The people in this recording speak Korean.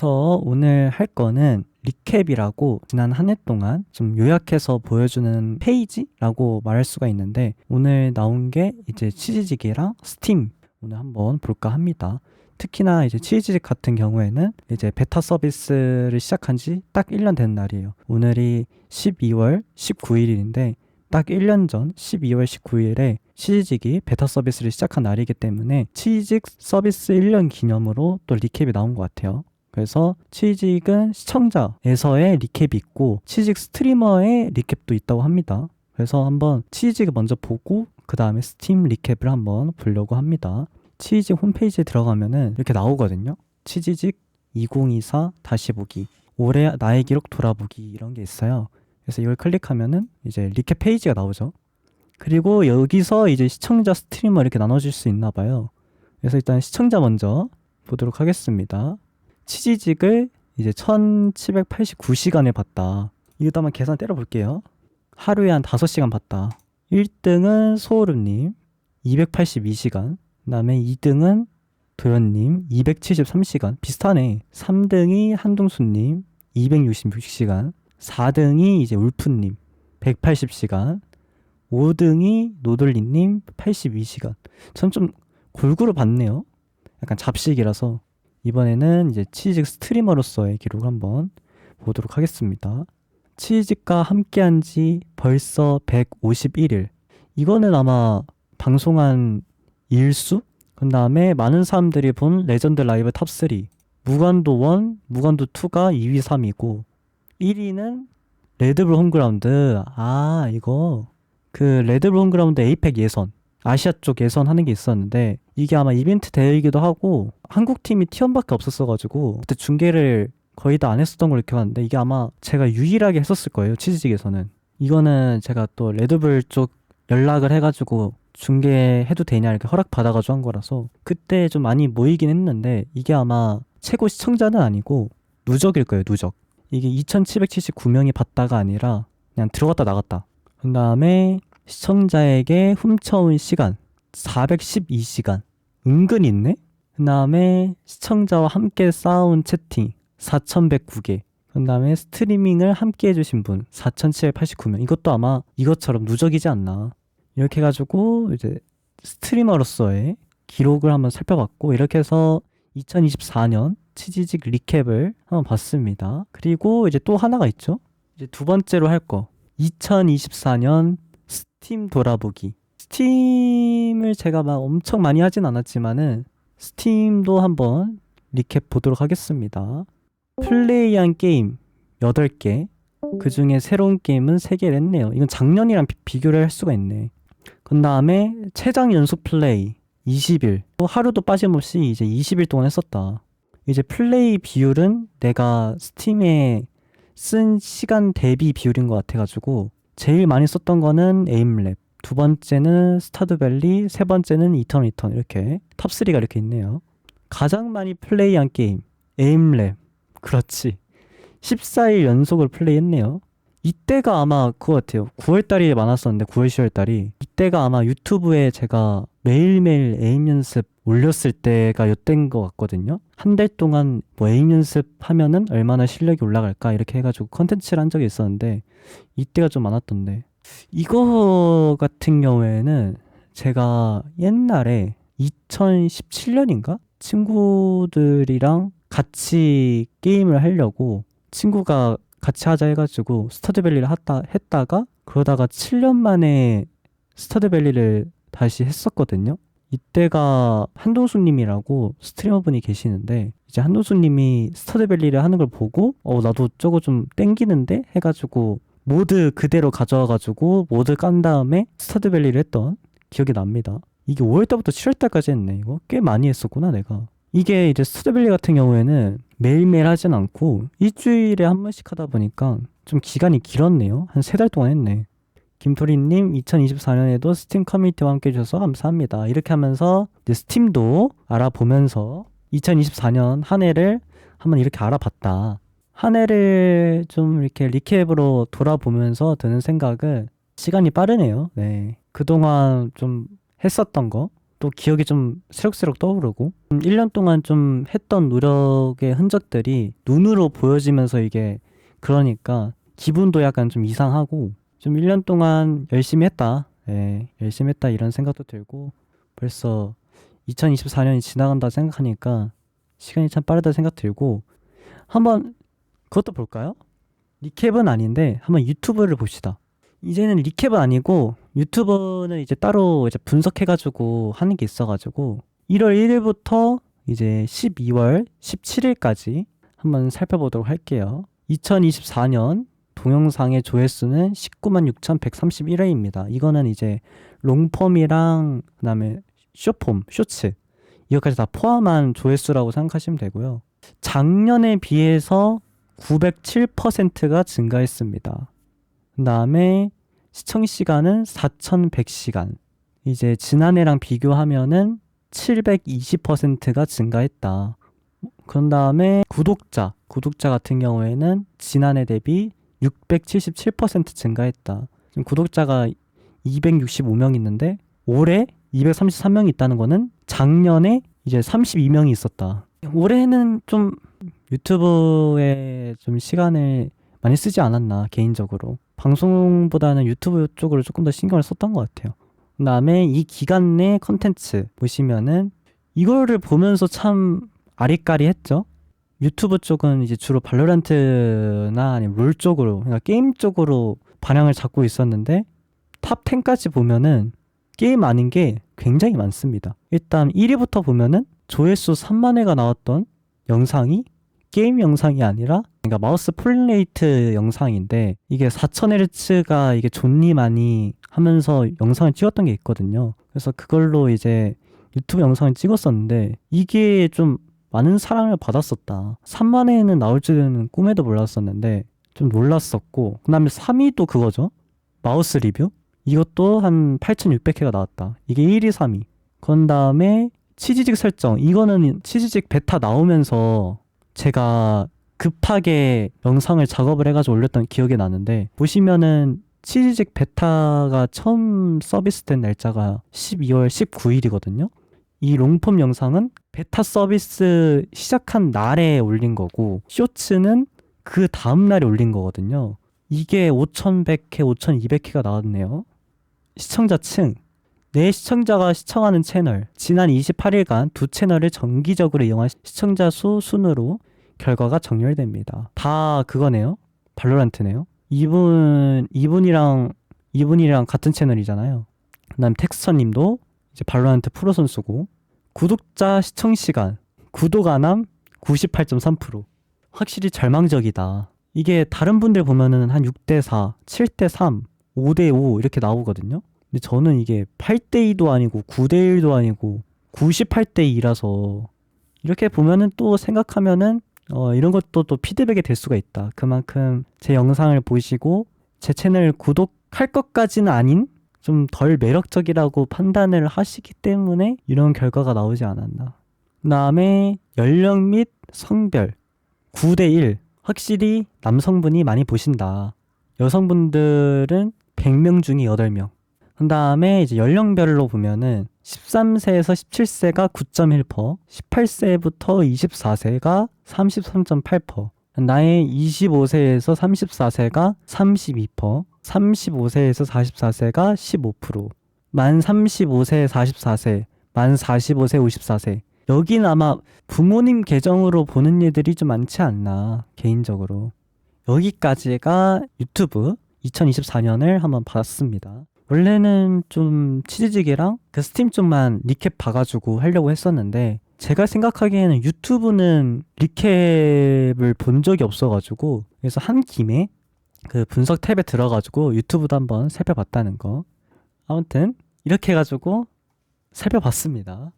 그래서 오늘 할 거는 리캡이라고 지난 한 해 동안 좀 요약해서 보여주는 페이지라고 말할 수가 있는데 오늘 나온 게 이제 치즈직이랑 스팀 오늘 한번 볼까 합니다. 특히나 이제 치즈직 같은 경우에는 이제 베타 서비스를 시작한 지 딱 1년 된 날이에요. 오늘이 12월 19일인데 딱 1년 전 12월 19일에 치즈직이 베타 서비스를 시작한 날이기 때문에 치즈직 서비스 1년 기념으로 또 리캡이 나온 것 같아요. 그래서 치직은 시청자에서의 리캡이 있고 치직 스트리머의 리캡도 있다고 합니다. 그래서 한번 치직을 먼저 보고 그 다음에 스팀 리캡을 한번 보려고 합니다. 치직 홈페이지에 들어가면은 이렇게 나오거든요. 치지직 2024 다시 보기 올해 나의 기록 돌아보기 이런 게 있어요. 그래서 이걸 클릭하면은 이제 리캡 페이지가 나오죠. 그리고 여기서 이제 시청자 스트리머 이렇게 나눠줄 수 있나 봐요. 그래서 일단 시청자 먼저 보도록 하겠습니다. 치지직을 이제 1789시간을 봤다. 이것도 한번 계산 때려볼게요. 하루에 한 5시간 봤다. 1등은 소울음님 282시간. 그 다음에 2등은 도현님 273시간. 비슷하네. 3등이 한동수님 266시간. 4등이 이제 울프님 180시간. 5등이 노돌리님 82시간. 전 좀 골고루 봤네요. 약간 잡식이라서. 이번에는 이제 치즈직 스트리머로서의 기록을 한번 보도록 하겠습니다. 치즈직과 함께한 지 벌써 151일. 이거는 아마 방송한 일수? 그 다음에 많은 사람들이 본 레전드 라이브 탑3. 무관도 1, 무관도 2가 2위, 3위고 1위는 레드불 홈그라운드. 아, 이거. 그 레드불 홈그라운드 에이펙 예선. 아시아 쪽 예선 하는 게 있었는데 이게 아마 이벤트 대회이기도 하고 한국 팀이 T1밖에 없었어가지고 그때 중계를 거의 다 안 했었던 걸로 기억하는데 이게 아마 제가 유일하게 했었을 거예요 치즈직에서는. 이거는 제가 또 레드불 쪽 연락을 해가지고 중계해도 되냐 이렇게 허락 받아가지고 한 거라서 그때 좀 많이 모이긴 했는데 이게 아마 최고 시청자는 아니고 누적일 거예요 누적. 이게 2779명이 봤다가 아니라 그냥 들어갔다 나갔다. 그 다음에 시청자에게 훔쳐온 시간 412시간. 은근 있네? 그 다음에 시청자와 함께 쌓아온 채팅 4109개. 그 다음에 스트리밍을 함께 해주신 분 4789명. 이것도 아마 이것처럼 누적이지 않나. 이렇게 해가지고 이제 스트리머로서의 기록을 한번 살펴봤고 이렇게 해서 2024년 치지직 리캡을 한번 봤습니다. 그리고 이제 또 하나가 있죠? 이제 두 번째로 할 거. 2024년 스팀 돌아보기. 스팀을 제가 막 엄청 많이 하진 않았지만은 스팀도 한번 리캡 보도록 하겠습니다. 플레이한 게임 8개. 그 중에 새로운 게임은 3개를 했네요. 이건 작년이랑 비, 교를할 수가 있네. 그 다음에 최장 연속 플레이 20일. 또 하루도 빠짐없이 이제 20일 동안 했었다. 이제 플레이 비율은 내가 스팀에 쓴 시간 대비 비율인 것 같아가지고 제일 많이 썼던 거는 에임랩, 두 번째는 스타드밸리, 세 번째는 이턴 이턴 이렇게 탑 3가 이렇게 있네요. 가장 많이 플레이한 게임 에임랩. 그렇지. 14일 연속을 플레이했네요. 이때가 아마 그거 같아요. 9월 달이 많았었는데 9월 10월 달이 이때가 아마 유튜브에 제가 매일매일 에임 연습 올렸을 때가 요때인 것 같거든요. 한 달 동안 뭐 에임 연습하면은 얼마나 실력이 올라갈까 이렇게 해가지고 컨텐츠를 한 적이 있었는데 이때가 좀 많았던데 이거 같은 경우에는 제가 옛날에 2017년인가 친구들이랑 같이 게임을 하려고 친구가 같이 하자 해가지고 스타드밸리를 했다, 했다가 그러다가 7년 만에 스타드밸리를 다시 했었거든요. 이때가 한동수님이라고 스트리머분이 계시는데 이제 한동수님이 스타드밸리를 하는 걸 보고 어 나도 저거 좀 땡기는데 해가지고 모드 그대로 가져와가지고 모드 깐 다음에 스타드밸리를 했던 기억이 납니다. 이게 5월달부터 7월달까지 했네 이거 꽤 많이 했었구나 내가. 이게 이제 스타드밸리 같은 경우에는 매일매일 하진 않고 일주일에 한 번씩 하다 보니까 좀 기간이 길었네요. 한 세 달 동안 했네. 김토리님 2024년에도 스팀 커뮤니티와 함께 해주셔서 감사합니다. 이렇게 하면서 스팀도 알아보면서 2024년 한 해를 한번 이렇게 알아봤다. 한 해를 좀 이렇게 리캡으로 돌아보면서 드는 생각은 시간이 빠르네요. 네. 그동안 좀 했었던 거 또 기억이 좀 새록새록 떠오르고 음, 1년 동안 좀 했던 노력의 흔적들이 눈으로 보여지면서 이게 그러니까 기분도 약간 좀 이상하고 좀 1년 동안 열심히 했다. 예, 열심히 했다 이런 생각도 들고 벌써 2024년이 지나간다 생각하니까 시간이 참 빠르다 생각 들고 한번 그것도 볼까요? 리캡은 아닌데 한번 유튜브를 봅시다. 이제는 리캡은 아니고 유튜브는 이제 따로 이제 분석해가지고 하는 게 있어가지고 1월 1일부터 이제 12월 17일까지 한번 살펴보도록 할게요. 2024년 동영상의 조회수는 19만 6,131회입니다. 이거는 이제 롱폼이랑 그다음에 쇼폼, 쇼츠 이거까지 다 포함한 조회수라고 생각하시면 되고요. 작년에 비해서 907%가 증가했습니다. 그 다음에 시청 시간은 4,100시간. 이제 지난해랑 비교하면은 720%가 증가했다. 그런 다음에 구독자, 구독자 같은 경우에는 지난해 대비 677% 증가했다. 지금 구독자가 265명 있는데 올해 233명이 있다는 거는 작년에 이제 32명이 있었다. 올해는 좀 유튜브에 좀 시간을 많이 쓰지 않았나 개인적으로 방송보다는 유튜브 쪽으로 조금 더 신경을 썼던 것 같아요. 그다음에 이 기간 내 컨텐츠 보시면은 이거를 보면서 참 아리까리했죠. 유튜브 쪽은 이제 주로 발로란트나 아니면 롤 쪽으로 그러니까 게임 쪽으로 반향을 잡고 있었는데 탑 10까지 보면은 게임 아닌 게 굉장히 많습니다. 일단 1위부터 보면은 조회수 3만 회가 나왔던 영상이 게임 영상이 아니라 그러니까 마우스 플레이트 영상인데 이게 4000Hz가 이게 존니 많이 하면서 영상을 찍었던 게 있거든요. 그래서 그걸로 이제 유튜브 영상을 찍었었는데 이게 좀 많은 사랑을 받았었다. 3만 회는 나올 줄은 꿈에도 몰랐었는데 좀 놀랐었고 그다음에 3위도 그거죠. 마우스 리뷰. 이것도 한 8,600회가 나왔다. 이게 1위, 3위. 그런 다음에 치즈직 설정. 이거는 치즈직 베타 나오면서 제가 급하게 영상을 작업을 해가지고 올렸던 기억이 나는데 보시면은 치즈직 베타가 처음 서비스된 날짜가 12월 19일이거든요. 이 롱폼 영상은 베타 서비스 시작한 날에 올린 거고 쇼츠는 그 다음 날에 올린 거거든요. 이게 5,100회, 5,200회가 나왔네요. 시청자 층. 내 시청자가 시청하는 채널. 지난 28일간 두 채널을 정기적으로 이용한 시청자 수 순으로 결과가 정렬됩니다. 다 그거네요. 발로란트네요. 이분, 이분이랑, 이분이랑 같은 채널이잖아요. 그 다음 텍스처 님도 이제 발로란트 프로 선수고, 구독자 시청 시간, 구독 안함 98.3%. 확실히 절망적이다. 이게 다른 분들 보면은 한 6대 4, 7대 3, 5대 5 이렇게 나오거든요. 근데 저는 이게 8대 2도 아니고 9대 1도 아니고 98대 2라서 이렇게 보면은 또 생각하면은 어, 이런 것도 또 피드백이 될 수가 있다. 그만큼 제 영상을 보시고 제 채널 구독할 것까지는 아닌 좀 덜 매력적이라고 판단을 하시기 때문에 이런 결과가 나오지 않았나. 그 다음에 연령 및 성별 9대1 확실히 남성분이 많이 보신다. 여성분들은 100명 중에 8명. 그 다음에 이제 연령별로 보면은 13세에서 17세가 9.1%, 18세부터 24세가 33.8%, 나의 25세에서 34세가 32%, 35세에서 44세가 15%, 만 35세 44세, 만 45세 54세. 여긴 아마 부모님 계정으로 보는 얘들이 좀 많지 않나, 개인적으로. 여기까지가 유튜브 2024년을 한번 봤습니다. 원래는 좀 치즈직이랑 그 스팀 쪽만 리캡 봐가지고 하려고 했었는데 제가 생각하기에는 유튜브는 리캡을 본 적이 없어가지고 그래서 한 김에 그 분석 탭에 들어가지고 유튜브도 한번 살펴봤다는 거. 아무튼 이렇게 해가지고 살펴봤습니다